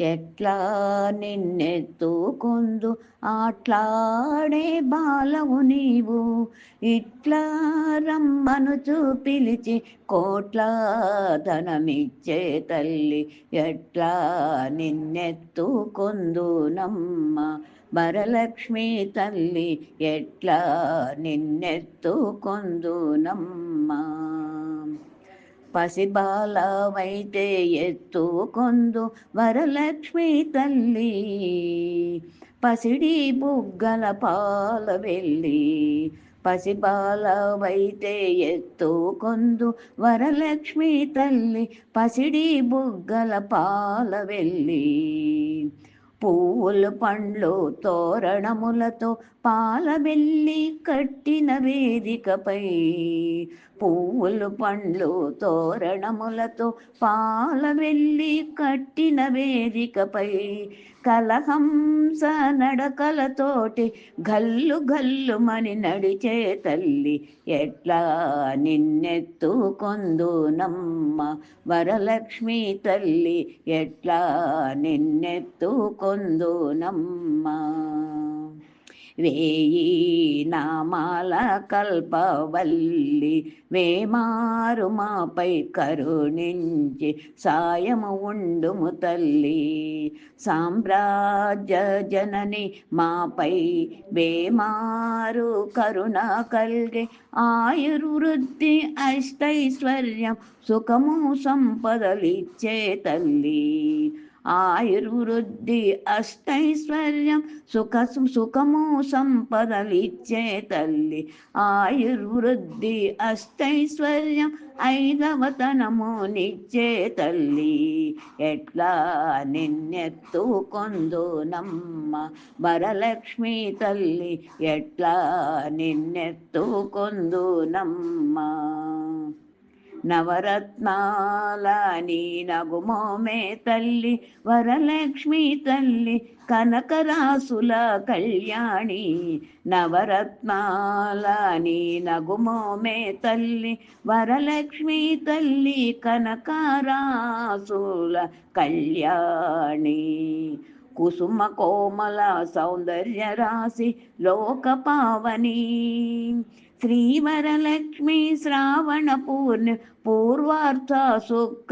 ఎట్లా నిన్నెత్తుకొందు ఆట్లాడే బాలవు నీవు. ఇట్లా రమ్మను పిలిచి కోట్ల ధనమిచ్చే తల్లి ఎట్లా నిన్నెత్తుకొందునమ్మ. వరలక్ష్మి తల్లి ఎట్లా నిన్నెత్తుకొందునమ్మ. పసిబాలవైతే ఎత్తుకొందు వరలక్ష్మి తల్లి. పసిడి బుగ్గల పాల వెళ్ళి పసిబాలవైతే ఎత్తుకొందు వరలక్ష్మి తల్లి. పసిడి బుగ్గల పాల వెళ్ళి పువ్వులు పండ్లు తోరణములతో పాల కట్టిన వేదికపై పువ్వులు పండ్లు తోరణములతో పాల కట్టిన వేదికపై కలహంస నడకలతోటి గల్లు గల్లుమని నడిచే తల్లి ఎట్లా నిన్నెత్తుకొందునమ్మ? వరలక్ష్మి తల్లి ఎట్లా నిన్నెత్తుకొందునమ్మ? వేయి నామాల కల్పవల్లి వేమారు మాపై కరుణించి సాయము ఉండుము తల్లి. సామ్రాజ్య జనని మాపై వేమారు కరుణ కల్గి ఆయుర్వృద్ధి అష్టైశ్వర్యం సుఖము సంపదలిచ్చే తల్లి. ఆయుర్వృద్ధి అష్టైశ్వర్యం సుఖ సుఖము సంపదలిచ్చే తల్లి ఆయుర్వృద్ధి అష్టైశ్వర్యం ఐదవతనము నిచ్చే తల్లి ఎట్లా నిన్నెత్తుకొందునమ్మ వరలక్ష్మి తల్లి. ఎట్లా నిన్నెత్తుకొందునమ్మ నవరత్నాల నీ నగుమోమే తల్లి వరలక్ష్మి తల్లి కనకరాసుల కళ్యాణి. నవరత్నాల నీ నగుమోమే తల్లి వరలక్ష్మి తల్లి కనకరాసుల కళ్యాణి. కుసుమ కోమల సౌందర్య రాశి లోక పావని. శ్రీవరలక్ష్మి శ్రావణ పూర్ణ పూర్వార్థ శుక్ర